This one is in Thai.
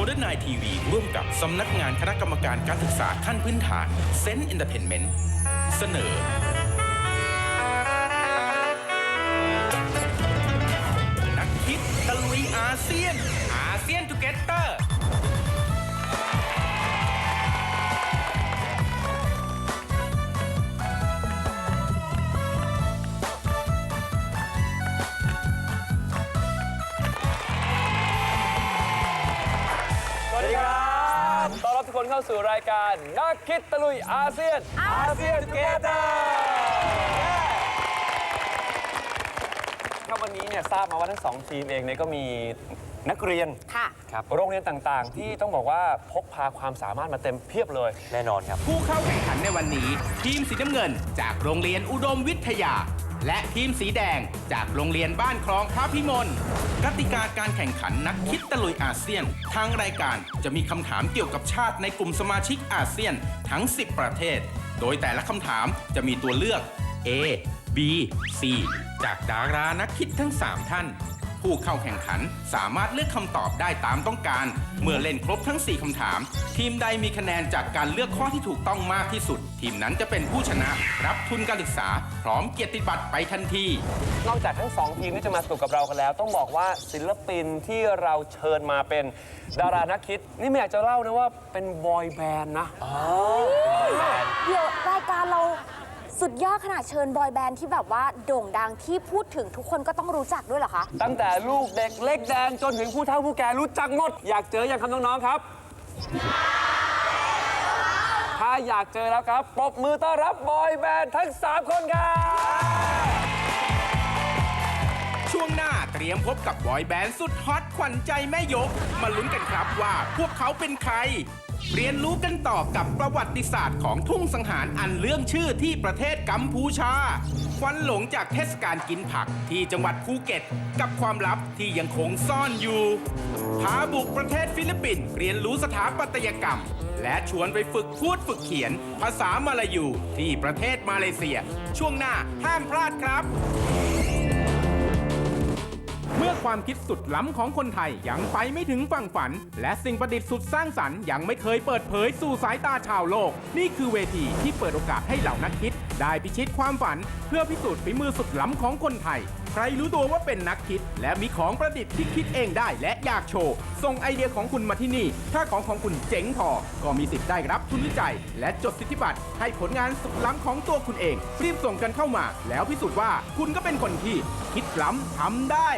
มเดิร์นไนทีวีร่วมกับสำนักงานคณะกรรมการการศึกษาขั้นพื้นฐานเซนต์เอนเตอร์เทนเมนต์เสนอ นักคิดตะลุยอาเซียนอาเซียนทูเกเตอร์ คนเข้าสู่รายการนักคิดตะลุยอาเซียน อาเซียนเกเตอร์ครับวันนี้เนี่ยทราบมาว่าทั้งสองทีมเองเนี่ยก็มีนักเรียนค่ะ ครับโรงเรียนต่างๆ ที่ต้องบอกว่าพกพาความสามารถมาเต็มเพียบเลย แน่นอนครับ ผู้เข้าแข่งขันในวันนี้ ทีมสีน้ำเงิน จากโรงเรียนอุดมวิทยา และทีมสีแดงจากโรงเรียนบ้านคลองพระพิมลกติกาการแข่งขันนักคิดตะลุยอาเซียน ทางรายการจะมีคำถามเกี่ยวกับชาติในกลุ่มสมาชิกอาเซียนทั้ง 10 ประเทศ โดยแต่ละคำถามจะมีตัวเลือก A B C จากดารานักคิดทั้ง 3 ท่าน ผู้เข้าแข่งขันสามารถเลือกคำตอบได้ตามต้องการ เมื่อเล่นครบทั้ง 4คำถาม ทีมใดมีคะแนนจากการเลือกข้อที่ถูกต้องมากที่สุด ทีมนั้นจะเป็นผู้ชนะ รับทุนการศึกษา พร้อมเกียรติบัตรไปทันที นอกจากทั้งสองทีมที่จะมาสนุกกับเรากันแล้ว ต้องบอกว่าศิลปินที่เราเชิญมาเป็นดารานักคิด นี่ไม่อยากจะเล่านะว่าเป็นบอยแบนด์นะ เดี๋ยวรายการเรา สุดยอดขนาดเชิญบอยแบนด์ที่แบบว่าโด่งดังที่พูดถึงทุกคนก็ต้องรู้จักด้วยเหรอคะ ตั้งแต่ลูกเด็กเล็กแดงจนถึงผู้เฒ่าผู้แก่รู้จักหมด อยากเจออย่างคำน้องๆครับ ถ้าอยากเจอแล้วครับปรบมือต้อนรับบอยแบนด์ทั้ง 3 คนครับ ช่วงหน้าเตรียมพบกับบอยแบนด์สุดฮอตขวัญใจแม่ยก มาลุ้นกันครับว่าพวกเขาเป็นใคร เรียนรู้กันต่อกับประวัติศาสตร์ของทุ่งสังหารอันเรื่องชื่อที่ประเทศกัมพูชา ควันหลงจากเทศกาลกินผักที่จังหวัดภูเก็ต กับความลับที่ยังคงซ่อนอยู่ พาบุกประเทศฟิลิปปินส์เรียนรู้สถาปัตยกรรม และชวนไปฝึกพูดฝึกเขียน ภาษามาลายูที่ประเทศมาเลเซีย ช่วงหน้าห้ามพลาดครับ มื่อความคิดสุดล้ำของคนไทยยังไปไม่ถึงฝั่งฝัน และสิ่งประดิษฐ์สุดสร้างสรรค์ยังไม่เคยเปิดเผยสู่สายตาชาวโลก นี่คือเวทีที่เปิดโอกาสให้เหล่านักคิด ได้พิชิตความฝัน เพื่อพิสูจน์ฝีมือสุดล้ำของคนไทย ใครรู้ตัวว่าเป็นนักคิด และมีของประดิษฐ์ที่คิดเองได้และอยากโชว์ส่งไอเดียของคุณมาที่นี่ ถ้าของของคุณเจ๋งพอ ก็มีสิทธิ์ได้รับทุนวิจัย และจดสิทธิบัตรให้ผลงานสุดล้ำของตัวคุณเองรีบส่งกันเข้ามา แล้วพิสูจน์ว่าคุณก็เป็นคนที่คิดล้ำทำได้